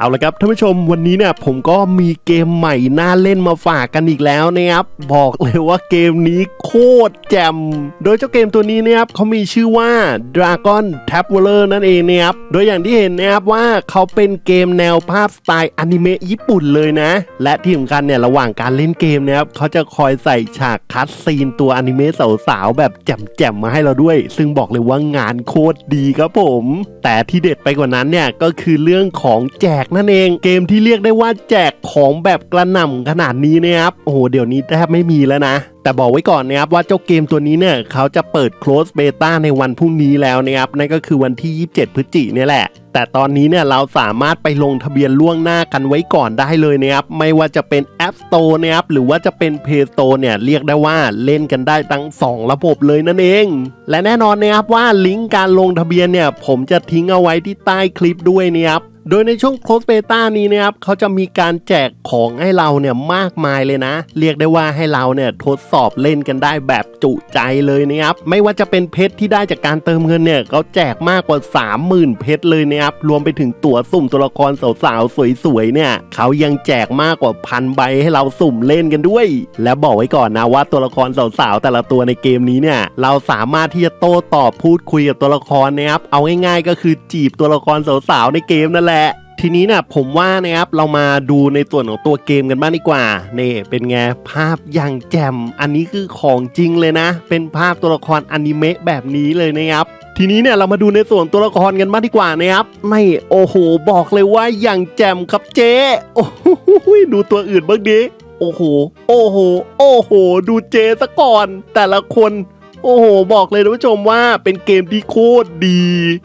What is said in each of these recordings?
เอาละครับท่านผู้ชมวันนี้เนี่ยผมก็มีเกมใหม่น่าเล่นมาฝากกันอีกแล้วนะครับบอกเลยว่าเกมนี้โคตรแจ่มโดยเจ้าเกมตัวนี้นะครับเขามีชื่อว่า Dragon Traveler นั่นเองนะครับโดยอย่างที่เห็นนะครับว่าเขาเป็นเกมแนวภาพสไตล์อนิเมะญี่ปุ่นเลยนะ และที่สำคัญเนี่ยระหว่างการเล่นเกมนะครับเขาจะคอยใส่ฉากคัดซีนตัวอนิเมะสาวๆแบบแจ่มๆมาให้เราด้วย ซึ่งบอกเลยว่างานโคตรดีครับผม แต่ที่เด็ดไปกว่านั้นเนี่ยก็คือเรื่องของแจกนั่นเองเกมที่เรียกได้ว่าแจกของแบบกระหน่ำขนาดนี้นะครับโอ้โหเดี๋ยวนี้แทบไม่มีแล้วนะแต่บอกไว้ก่อนนะครับว่าเจ้าเกมตัวนี้เนี่ยเขาจะเปิด close beta ในวันพรุ่งนี้แล้วนะครับนั่นก็คือวันที่ 27 พฤศจิกายนเนี่ยแหละ แต่ตอนนี้เนี่ยเราสามารถไปลงทะเบียนล่วงหน้ากันไว้ก่อนได้เลยนะครับไม่ว่าจะเป็น App Store นะครับหรือว่าจะเป็น Play Store เนี่ยเรียกได้ว่าเล่นกันได้ทั้ง 2 ระบบเลยนั่นเอง และแน่นอนนะครับว่าลิงก์การลงทะเบียนเนี่ยผมจะทิ้งเอาไว้ที่ใต้คลิปด้วยนะครับ โดยในช่วง close beta นี้นะครับเขาจะมีการแจกของให้เราเนี่ยมากมายเลยนะ เรียกได้ว่าให้เราเนี่ยทดสอบเล่นกันได้แบบจุใจเลยนะครับ ไม่ว่าจะเป็นเพชรที่ได้จากการเติมเงินเนี่ยเขาแจกมากกว่า 30,000 เพชรเลยนะครับ รวมไปถึงตั๋วสุ่มตัวละครสาวๆสวยๆเนี่ยเขายังแจกมากกว่าพันใบให้เราสุ่มเล่นกันด้วย และบอกไว้ก่อนนะว่าตัวละครสาวๆแต่ละตัวในเกมนี้เนี่ยเราสามารถที่จะโต้ตอบพูดคุยกับตัวละครนะครับเอาง่ายๆ ก็คือจีบตัวละครสาวๆในเกมนั่นแหละทีนี้นี่ยผมว่านะครับเรามาดูในส่วนของตัวเกมกันบ้างดีกว่านี่เป็นไงภาพอย่างแจ่มอันนี้คือของจริงเลยนะ เป็นภาพตัวละครอนิเมะแบบนี้เลยนะครับทีนี้เนี่ยเรามาดูในส่วนตัวละครกันบ้างดีกว่านะครับไม่โอ้โหบอกเลยว่าอย่างแจ่มครับเจ๊โอ้โหดูตัวอื่นบ้างดิโอ้โห โอ้โห โอ้โห ดูเจซะก่อน แต่ละคน โอ้โห บอกเลยท่านผู้ชมว่าเป็นเกมที่โคตรดี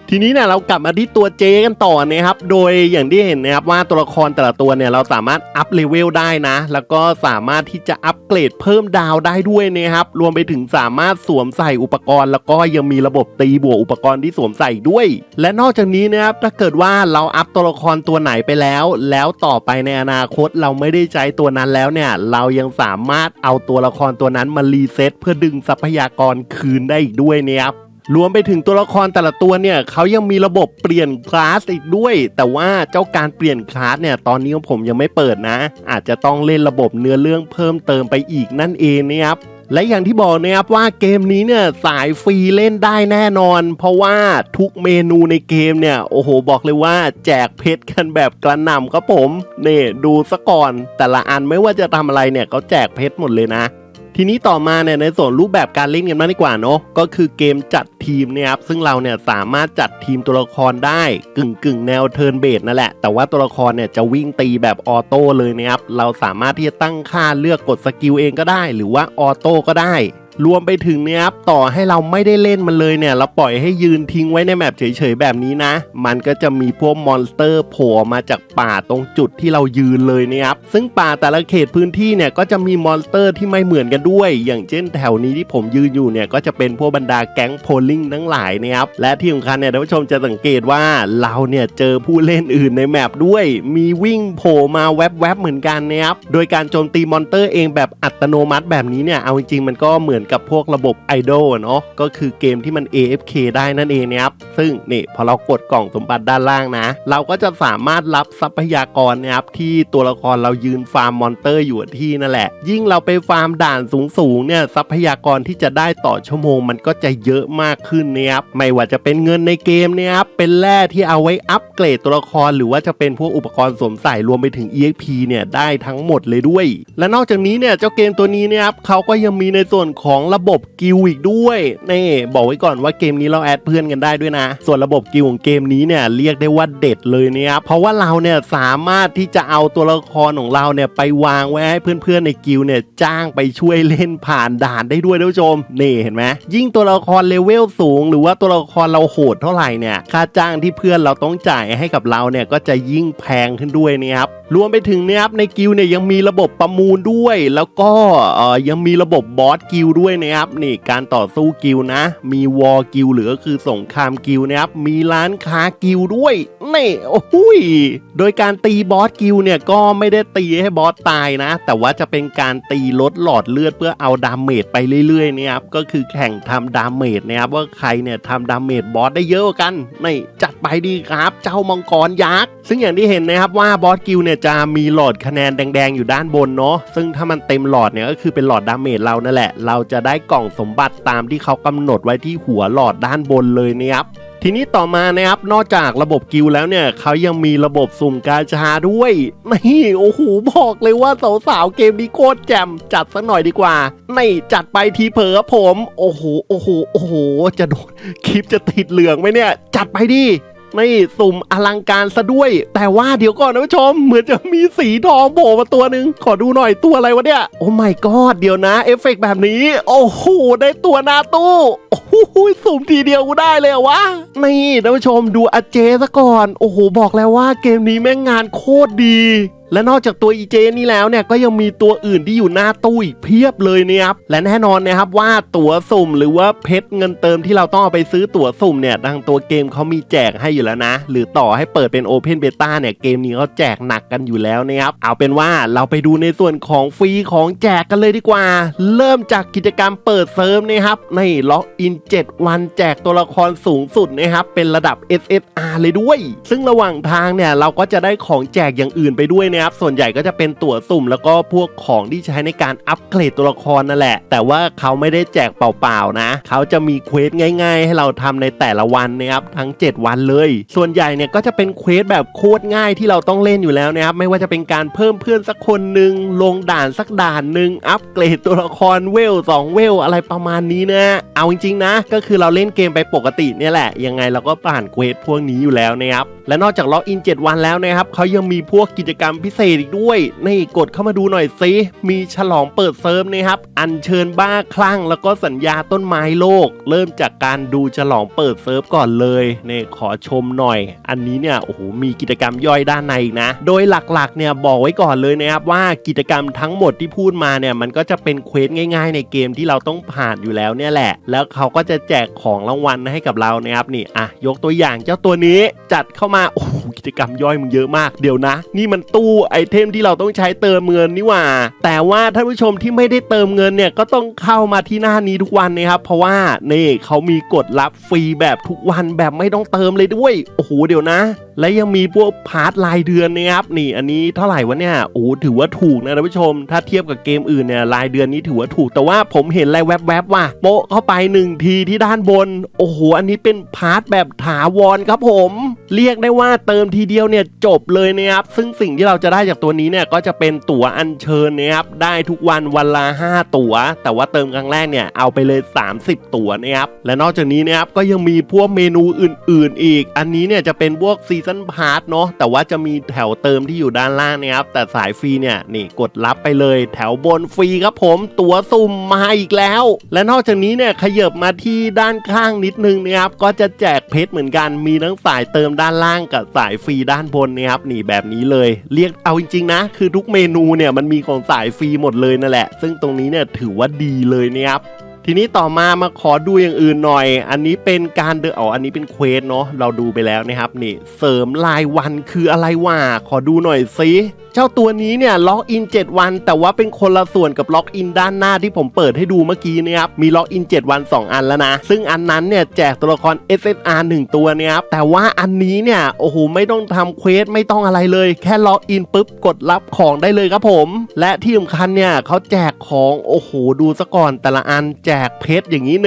ทีนี้เนี่ยเรากลับมาที่ตัวเจกันต่อนะครับ โดยอย่างที่เห็นนะครับว่าตัวละครแต่ละตัวเนี่ยเราสามารถอัพเลเวลได้นะ แล้วก็สามารถที่จะอัปเกรดเพิ่มดาวได้ด้วยนะครับ รวมไปถึงสามารถสวมใส่อุปกรณ์ แล้วก็ยังมีระบบตีบวกอุปกรณ์ที่สวมใส่ด้วย และนอกจากนี้นะครับถ้าเกิดว่าเราอัพตัวละครตัวไหนไปแล้ว แล้วต่อไปในอนาคตเราไม่ได้ใช้ตัวนั้นแล้วเนี่ยเรายังสามารถเอาตัวละครตัวนั้นมารีเซ็ตเพื่อดึงทรัพยากรคืนได้อีกด้วยเนะครับรวมไปถึงตัวละครแต่ละตัวเนี่ยเขายังมีระบบเปลี่ยนคลาสอีกด้วย แต่ว่าเจ้าการเปลี่ยนคลาสเนี่ยตอนนี้ของผมยังไม่เปิดนะ อาจจะต้องเล่นระบบเนื้อเรื่องเพิ่มเติมไปอีกนั่นเองนะครับและอย่างที่บอกนะครับว่าเกมนี้เนี่ยสายฟรีเล่นได้แน่นอน เพราะว่าทุกเมนูในเกมเนี่ยโอ้โหบอกเลยว่าแจกเพชรกันแบบกระหน่ำครับผมเนี่ดูซะก่อนแต่ละอันไม่ว่าจะทำอะไรเนี่ยเขาแจกเพชรหมดเลยนะ ทีนี้ต่อมาเนี่ยในส่วนรูปแบบการเล่นกันมากดีกว่าเนาะก็คือเกมจัดทีมเนี่ยครับซึ่งเราเนี่ยสามารถจัดทีมตัวละครได้กึ่งกึ่งแนวเทิร์นเบสนั่นแหละ แต่ว่าตัวละครเนี่ยจะวิ่งตีแบบออโต้เลยนะครับเราสามารถที่จะตั้งค่าเลือกกดสกิลเองก็ได้ หรือว่าออโต้ก็ได้ รวมไปถึงเนี่ยครับต่อให้เราไม่ได้เล่นมันเลยเนี่ย เราปล่อยให้ยืนทิ้งไว้ในแมปเฉยๆแบบนี้นะ มันก็จะมีพวกมอนสเตอร์โผล่มาจากป่าตรงจุดที่เรายืนเลยนะครับ ซึ่งป่าแต่ละเขตพื้นที่เนี่ยก็จะมีมอนสเตอร์ที่ไม่เหมือนกันด้วย อย่างเช่นแถวนี้ที่ผมยืนอยู่เนี่ยก็จะเป็นพวกบรรดาแก๊งโพลิงทั้งหลายนะครับ และที่สำคัญเนี่ยท่านผู้ชมจะสังเกตว่าเราเนี่ยเจอผู้เล่นอื่นในแมปด้วย มีวิ่งโผล่มาแวบๆเหมือนกันนะครับ โดยการโจมตีมอนเตอร์เองแบบอัตโนมัติแบบนี้เนี่ย เอาจริงๆมันก็เหมือนกับพวกระบบไอดอลเนาะก็คือเกมที่มัน AFK ได้นั่นเองนะครับซึ่งนี่พอเรากดกล่องสมบัติด้านล่างนะ เราก็จะสามารถรับทรัพยากรนะครับที่ตัวละครเรายืนฟาร์มมอนเตอร์อยู่ที่นั่นแหละ ยิ่งเราไปฟาร์มด่านสูงๆเนี่ยทรัพยากรที่จะได้ต่อชั่วโมง มันก็จะเยอะมากขึ้นนะครับไม่ว่าจะเป็นเงินในเกมนี่ยครับเป็นแร่ที่เอาไว้อัปเกรดตัวละคร หรือว่าจะเป็นพวกอุปกรณ์สวมใส่รวมไปถึง EXP เนี่ยได้ทั้งหมดเลยด้วย และนอกจากนี้เนี่ยเจ้าเกมตัวนี้นี่ยครับเขาก็ยังมีในส่วนของของระบบกิลอีกด้วยนี่บอกไว้ก่อนว่าเกมนี้เราแอดเพื่อนกันได้ด้วยนะ ส่วนระบบกิลของเกมนี้เนี่ยเรียกได้ว่าเด็ดเลยเนี่ยครับเพราะว่าเราเนี่ยสามารถที่จะเอาตัวละครของเราเนี่ยไปวางไว้ให้เพื่อนๆในกิลเนี่ยจ้างไปช่วยเล่นผ่านด่านได้ด้วยท่านผู้ชมนี่เห็นไหมยิ่งตัวละครเลเวลสูง หรือว่าตัวละครเราโหดเท่าไหร่เนี่ยค่าจ้างที่เพื่อนเราต้องจ่ายให้กับเราเนี่ยก็จะยิ่งแพงขึ้นด้วยนะครับรวมไปถึงเนี่ยครับในกิลเนี่ยยังมีระบบประมูลด้วย แล้วก็เออยังมีระบบบอสกิลด์ด้วยนะครับนี่การต่อสู้กิลนะ มีวอลกิลด์หรือคือสงครามกิลนะครับมีร้านค้ากิลด์ด้วยนี่โอ้โหยโดยการตีบอสกิลเนี่ยก็ไม่ได้ตีให้บอสตายนะ แต่ว่าจะเป็นการตีลดหลอดเลือดเพื่อเอาดาเมจไปเรื่อยๆนี่ยครับก็คือแข่งทำดาเมจนะครับว่าใครเนี่ยทำดาเมจบอสได้เยอะกว่ากันนี่จัด ไปดีครับ เจ้ามังกรยักษ์ ซึ่งอย่างที่เห็นนะครับว่าบอสกิลเนี่ยจะมีหลอดคะแนนแดงๆอยู่ด้านบนเนาะ ซึ่งถ้ามันเต็มหลอดเนี่ยก็คือเป็นหลอดดาเมจเรานั่นแหละ เราจะได้กล่องสมบัติตามที่เขากำหนดไว้ที่หัวหลอดด้านบนเลยนะครับทีนี้ต่อมานะครับ นอกจากระบบกิลแล้วเนี่ยเขายังมีระบบสุ่มกาชาด้วยนี่โอ้โหบอกเลยว่าสาวๆเกมนี้โคตรแจ่มจัดสักหน่อยดีกว่านี่จัดไปทีเผลอผม โอ้โหโอ้โหโอ้โหจะโดนคลิปจะติดเหลืองไหมเนี่ย จัดไปดิ นี่สุ่มอลังการซะด้วย แต่ว่าเดี๋ยวก่อนนะผู้ชม เหมือนจะมีสีทองโผล่มาตัวหนึ่งขอดูหน่อยตัวอะไรวะเนี่ย โอ้ไม่กอดเดี๋ยวนะ เอฟเฟกต์แบบนี้ โอ้โหได้ตัวหน้าตู้ โอ้โหสุ่มทีเดียวกูได้เลยวะ นี่ท่านผู้ชมดูอาเจซะก่อน โอ้โห บอกแล้วว่าเกมนี้แม่งงานโคตรดี และนอกจากตัว EJ นี่แล้วเนี่ยก็ยังมีตัวอื่นที่อยู่หน้าตู้อีกเพียบเลยเนี่ยครับ และแน่นอนนะครับว่าตั๋วสุ่มหรือว่าเพชรเงินเติมที่เราต้องเอาไปซื้อตั๋วสุ่มเนี่ยทางตัวเกมเขามีแจกให้อยู่แล้วนะ หรือต่อให้เปิดเป็น Open Beta เนี่ยเกมนี้เขาแจกหนักกันอยู่แล้วนะครับ เอาเป็นว่าเราไปดูในส่วนของฟรีของแจกกันเลยดีกว่า เริ่มจากกิจกรรมเปิดเซิร์ฟนะครับในล็อกอิน7 วันแจกตัวละครสูงสุดนะครับเป็นระดับ SSR เลยด้วย ซึ่งระหว่างทางเนี่ยเราก็จะได้ของแจกอย่างอื่นไปด้วยนะครับส่วนใหญ่ก็จะเป็นตั๋วสุ่ม แล้วก็พวกของที่ใช้ในการอัปเกรดตัวละครนั่นแหละ แต่ว่าเขาไม่ได้แจกเปล่าๆนะ เขาจะมีเควสง่าย ๆ ให้เราทำในแต่ละวันนะครับทั้ง 7 วันเลย ส่วนใหญ่เนี่ยก็จะเป็นเควสแบบโคตรง่ายที่เราต้องเล่นอยู่แล้วนะครับไม่ว่าจะเป็นการเพิ่มเพื่อนสักคนหนึ่งลงด่านสักด่านหนึ่งอัปเกรดตัวละครเวล2เวลอะไรประมาณนี้นะเอาจริงๆนะก็คือเราเล่นเกมไปปกติเนี่ยแหละ ยังไงเราก็ผ่านเควสพวกนี้อยู่แล้วนะครับ และนอกจากล็อกอิน 7 วันแล้วนะครับเขายังมีพวกกิจกรรมพิเศษอีกด้วย นี่กดเข้ามาดูหน่อยสิมีฉลองเปิดเซิร์ฟนะครับ อัญเชิญบ้าคลั่ง แล้วก็สัญญาต้นไม้โลก เริ่มจากการดูฉลองเปิดเซิร์ฟก่อนเลยนี่ขอชมหน่อย อันนี้เนี่ยโอ้โหมีกิจกรรมย่อยด้านในอีกนะ โดยหลักๆเนี่ยบอกไว้ก่อนเลยนะครับว่ากิจกรรมทั้งหมดที่พูดมาเนี่ยมันก็จะเป็นเควสง่าย ๆ ในเกมที่เราต้องผ่านอยู่แล้วเนี่ยแหละ แล้วเขาก็จะแจกของรางวัลให้กับเรานะครับนี่อะยกตัวอย่างเจ้าตัวนี้จัดเข้ามาโอ้โห จกรรมย่อยมึงเยอะมากเดี๋ยวนะ นี่มันตู้ไอเทมที่เราต้องใช้เติมเงินนี่หว่า แต่ว่าท่านผู้ชมที่ไม่ได้เติมเงินเนี่ยก็ต้องเข้ามาที่หน้านี้ทุกวันนะครับ เพราะว่านี่เขามีกดรับฟรีแบบทุกวันแบบไม่ต้องเติมเลยด้วยโอ้โหเดี๋ยวนะ และยังมีพวกพาร์ทรายเดือนนะครับนี่อันนี้เท่าไหร่วะเนี่ยโอ้โหถือว่าถูกนะท่านผู้ชม ถ้าเทียบกับเกมอื่นเนี่ยรายเดือนนี้ถือว่าถูกแต่ว่าผมเห็นอะไรแวบๆว่ะโปะเข้าไปหนึ่งทีที่ด้านบน โอ้โหอันนี้เป็นพาร์ทแบบถาวรครับผม เรียกได้ว่าเติมทีเดียวเนี่ยจบเลยนะครับซึ่งสิ่งที่เราจะได้จากตัวนี้เนี่ยก็จะเป็นตั๋วอัญเชิญนะครับได้ทุกวันวันละ 5 ตั๋ว แต่ว่าเติมครั้งแรกเนี่ยเอาไปเลย 30 ตั๋วนะครับและนอกจากนี้นะครับก็ยังมีพวกเมนูอื่น ๆ อีก อันนี้เนี่ยจะเป็นพวกซีซันพาร์ทเนาะแต่ว่าจะมีแถวเติมที่อยู่ด้านล่างนะครับแต่สายฟรีเนี่ยนี่กดรับไปเลย แถวบนฟรีครับผม ตั๋วสุ่มมาอีกแล้ว และนอกจากนี้เนี่ยขยับมาที่ด้านข้างนิดนึงนะครับก็จะแจกเพชรเหมือนกันมีทั้งสายเติมด้านล่างกับสายฟรีด้านบนนะครับนี่แบบนี้เลย เรียกเอาจริงๆนะ คือทุกเมนูเนี่ยมันมีของสายฟรีหมดเลยนั่นแหละ ซึ่งตรงนี้เนี่ยถือว่าดีเลยนะครับ ทีนี้ต่อมามาขอดูอย่างอื่นหน่อย อันนี้เป็นการเดนอ๋ออันนี้เป็นเควสเนาะเราดูไปแล้วนะครับนี่เสริมรายวันคืออะไรวะขอดูหน่อยสิเจ้าตัวนี้เนี่ยล็อกอิน 7 วัน แต่ว่าเป็นคนละส่วนกับล็อกอินด้านหน้าที่ผมเปิดให้ดูเมื่อกี้นะครับมีล็อกอิน 7 วัน 2 อันแล้วนะ ซึ่งอันนั้นเนี่ยแจกตัวละคร SSR 1 ตัวเนี่ยครับแต่ว่าอันนี้เนี่ยโอ้โหไม่ต้องทำเควสไม่ต้องอะไรเลย แค่ล็อกอินปุ๊บกดรับของได้เลยครับผม และที่สำคัญเนี่ยเขาแจกของโอ้โหดูซะก่อนแต่ละอันแจกเพชรอย่างนี้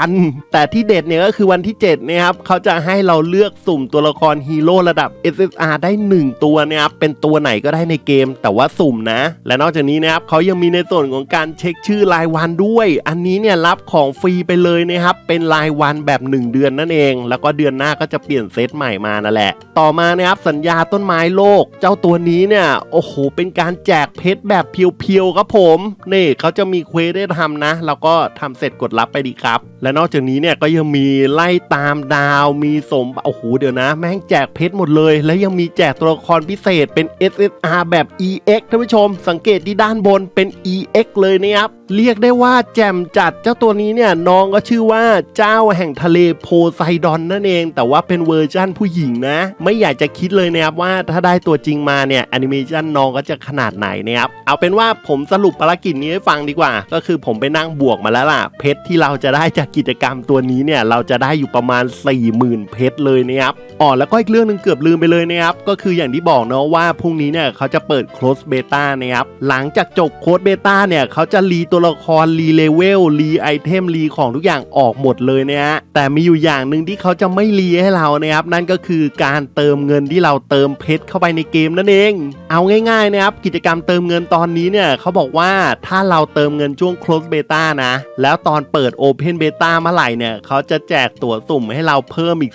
1,000 แต่ที่เด็ดเนี่ยก็คือวันที่ 7 เนี่ยครับเขาจะให้เราเลือกสุ่มตัวละครฮีโร่ระดับ SSR ได้ 1 ตัวนี่ยครับเป็นตัวไหนก็ได้ในเกม แต่ว่าสุ่มนะ และนอกจากนี้นะครับเขายังมีในส่วนของการเช็คชื่อรายวันด้วย อันนี้เนี่ยรับของฟรีไปเลยนะครับเป็นรายวันแบบ 1 เดือนนั่นเอง แล้วก็เดือนหน้าก็จะเปลี่ยนเซตใหม่มานั่นแหละ ต่อมานะครับสัญญาต้นไม้โลก เจ้าตัวนี้เนี่ยโอ้โหเป็นการแจกเพชรแบบเพียวๆครับผมนี่เขาจะมีเควสได้ทำนะ แล้วก็ทำเสร็จกดรับไปดีครับ และนอกจากนี้เนี่ยก็ยังมีไล่ตามดาวมีสมโอ้โหเดี๋ยวนะ แม่งแจกเพชรหมดเลย และยังมีแจกตัวละครพิเศษเป็น SSR แบบ EX ท่านผู้ชม สังเกตที่ด้านบนเป็น EX เลยนะครับเรียกได้ว่าแจมจัดเจ้าตัวนี้เนี่ยน้องก็ชื่อว่าเจ้าแห่งทะเลโพไซดอนนั่นเอง แต่ว่าเป็นเวอร์ชั่นผู้หญิงนะ ไม่อยากจะคิดเลยนะครับว่าถ้าได้ตัวจริงมาเนี่ยแอนิเมชันน้องก็จะขนาดไหนนะครับเอาเป็นว่าผมสรุปภารกิจนี้ให้ฟังดีกว่า ก็คือผมไปนั่งบวกมาแล้วล่ะเพชรที่เราจะได้จากกิจกรรมตัวนี้เนี่ยเราจะได้อยู่ประมาณ 40,000 เพชรเลยนะครับอ๋อแล้วก็อีกเรื่องหนึงเกือบลืมไปเลยนะครับก็คืออย่างที่บอกเนาะว่าพรุ่งนี้เนี่ยเขาจะเปิด close beta นะครับหลังจากจบโค้ดเบต้าเนี่ยเขาจะรีตัวละครรีเลเวลรีไอเทมรีของทุกอย่างออกหมดเลยนะฮะแต่มีอยู่อย่างหนึ่งที่เขาจะไม่รีให้เรานะครับนั่นก็คือการเติมเงินที่เราเติมเพชรเข้าไปในเกมนั่นเอง เอาง่ายๆนะครับกิจกรรมเติมเงินตอนนี้เนี่ยเขาบอกว่าถ้าเราเติมเงินช่วง close beta นะแล้วตอนเปิด open beta เมื่อไหร่เนี่ยเขาจะแจกตั๋วสุ่มให้เราเพิ่มอีก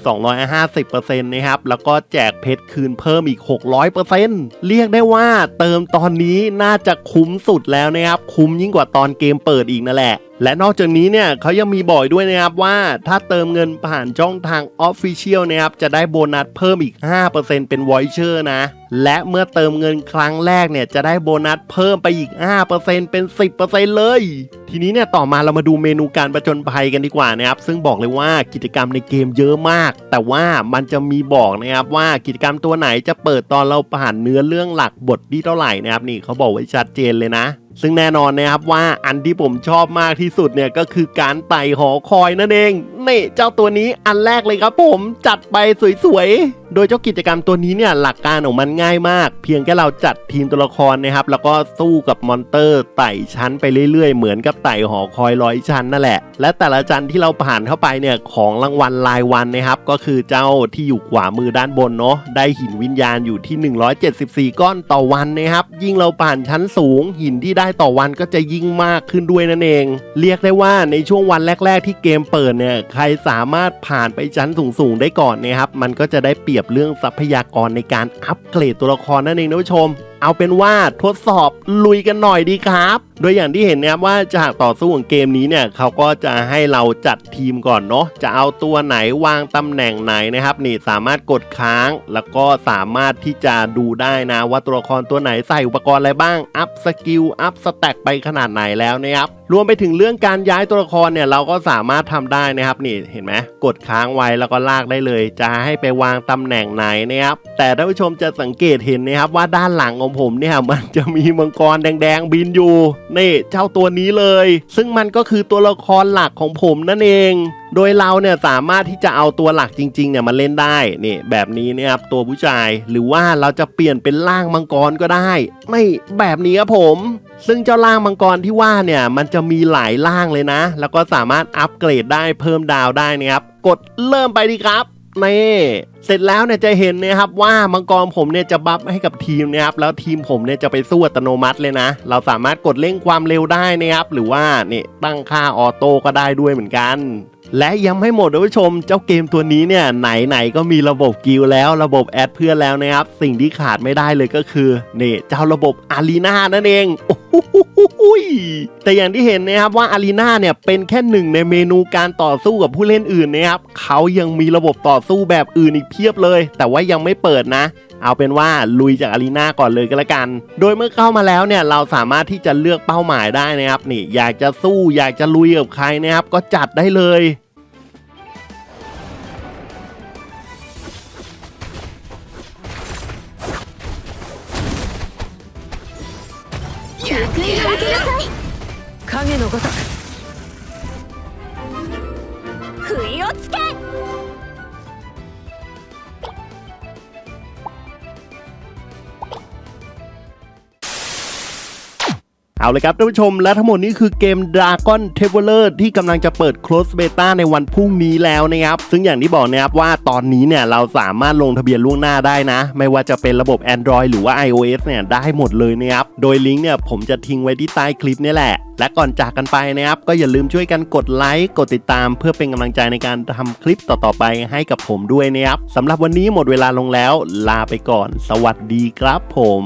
250%นะครับ แล้วก็แจกเพชรคืนเพิ่มอีก 600%เรียกได้ว่าเติมตอนนี้น่าจะคุ้มสุดแล้วนะครับ คุ้มยิ่งกว่าตอนเกมเปิดอีกนั่นแหละ และนอกจากนี้เนี่ยเขายังมีบอกด้วยนะครับว่าถ้าเติมเงินผ่านช่องทาง Official นะครับจะได้โบนัสเพิ่มอีก 5%เป็น Voucher นะ และเมื่อเติมเงินครั้งแรกเนี่ยจะได้โบนัสเพิ่มไปอีก 5%เป็น 10%เลย ทีนี้เนี่ยต่อมาเรามาดูเมนูการประจนภัยกันดีกว่านะครับ ซึ่งบอกเลยว่ากิจกรรมในเกมเยอะมาก แต่ว่ามันจะมีบอกนะครับว่ากิจกรรมตัวไหนจะเปิดตอนเราผ่านเนื้อเรื่องหลักบทที่เท่าไหร่นะครับนี่เขาบอกไว้ชัดเจนเลยนะ ซึ่งแน่นอนนะครับว่าอันที่ผมชอบมากที่สุดเนี่ยก็คือการไต่หอคอยนั่นเองนี่เจ้าตัวนี้อันแรกเลยครับผมจัดไปสวยๆ โดยเจ้ากิจกรรมตัวนี้เนี่ยหลักการของมันง่ายมาก เพียงแค่เราจัดทีมตัวละครนะครับ แล้วก็สู้กับมอนเตอร์ไต่ชั้นไปเรื่อยๆ เหมือนกับไต่หอคอยร้อยชั้นนั่นแหละ และแต่ละชั้นที่เราผ่านเข้าไปเนี่ยของรางวัลรายวันนะครับ ก็คือเจ้าที่อยู่ขวามือด้านบนเนาะได้หินวิญญาณอยู่ที่ 174 ก้อนต่อวันนะครับยิ่งเราผ่านชั้นสูงหินที่ได้ต่อวันก็จะยิ่งมากขึ้นด้วยนั่นเอง เรียกได้ว่าในช่วงวันแรก ๆ ที่เกมเปิดเนี่ยใครสามารถผ่านไปชั้นสูงๆได้ก่อนเนะครับมันก็จะได้เปรียบเรื่องทรัพยากรในการอัปเกรดตัวละครนั่นเองนะผู้ชม เอาเป็นว่าทดสอบลุยกันหน่อยดีครับ โดยอย่างที่เห็นนะครับว่าจากต่อสู้ของเกมนี้เนี่ยเขาก็จะให้เราจัดทีมก่อนเนาะจะเอาตัวไหนวางตำแหน่งไหนนะครับ นี่สามารถกดค้าง แล้วก็สามารถที่จะดูได้นะว่าตัวละครตัวไหนใส่อุปกรณ์อะไรบ้างอัพสกิลอัพสแต็กไปขนาดไหนแล้วนะครับ รวมไปถึงเรื่องการย้ายตัวละครเนี่ยเราก็สามารถทำได้นะครับนี่เห็นไหมกดค้างไว้แล้วก็ลากได้เลย จะให้ไปวางตำแหน่งไหนนะครับแต่ท่านผู้ชมจะสังเกตเห็นนะครับว่าด้านหลังของผมเนี่ยมันจะมีมังกรแดงๆบินอยู่นี่เจ้าตัวนี้เลย ซึ่งมันก็คือตัวละครหลักของผมนั่นเอง โดยเราเนี่ยสามารถที่จะเอาตัวหลักจริงๆเนี่ยมาเล่นได้นี่แบบนี้นี่ยครับตัวผู้ชายหรือว่าเราจะเปลี่ยนเป็นร่างมังกรก็ได้ ไม่แบบนี้ครับผม ซึ่งเจ้าร่างมังกรที่ว่าเนี่ยมันจะมีหลายร่างเลยนะ แล้วก็สามารถอัปเกรดได้เพิ่มดาวได้นะครับกดเริ่มไปดีครับนี่เสร็จแล้วเนี่ยจะเห็นนะครับว่ามังกรผมเนี่ยจะบัฟให้กับทีมนะครับแล้วทีมผมเนี่ยจะไปสู้อัตโนมัติเลยนะ เราสามารถกดเร่งความเร็วได้นะครับหรือว่านี่ตั้งค่าออโต้ก็ได้ด้วยเหมือนกัน และยังไม่หมดท่านผู้ชม เจ้าเกมตัวนี้เนี่ยไหนๆก็มีระบบกิลแล้วระบบแอดเพื่อนแล้วนะครับ สิ่งที่ขาดไม่ได้เลยก็คือเนี่เจ้าระบบอารีนานั่นเองโอ้โหแต่อย่างที่เห็นนะครับว่าอารีนาเนี่ยเป็นแค่หนึ่งในเมนูการต่อสู้กับผู้เล่นอื่นนะครับเขายังมีระบบต่อสู้แบบอื่นอีกเพียบเลย แต่ว่ายังไม่เปิดนะ เอาเป็นว่าลุยจากอารีนาก่อนเลยก็แล้วกัน โดยเมื่อเข้ามาแล้วเนี่ยเราสามารถที่จะเลือกเป้าหมายได้นะครับ นี่อยากจะสู้อยากจะลุยกับใครนะครับ ก็จัดได้เลย 役に立ちなさい影のごとく เอาเลยครับท่านผู้ชมและทั้งหมดนี้คือเกม Dragon t a v e l e r ที่กำลังจะเปิด Close Beta ในวันพรุ่งนี้แล้วนะครับ ซึ่งอย่างที่บอกนะครับว่าตอนนี้เนี่ยเราสามารถลงทะเบียนล่วงหน้าได้นะ ไม่ว่าจะเป็นระบบ Android หรือว่า iOS เนี่ยได้หมดเลยนะครับ โดยลิงก์เนี่ยผมจะทิ้งไว้ที่ใต้คลิปนี่แหละและก่อนจากกันไปนะครับ ก็อย่าลืมช่วยกันกดไลค์ กดติดตาม เพื่อเป็นกำลังใจในการทำคลิปต่อๆไปให้กับผมด้วยนะครับสำหรับวันนี้หมดเวลาลงแล้ว ลาไปก่อน สวัสดีครับผม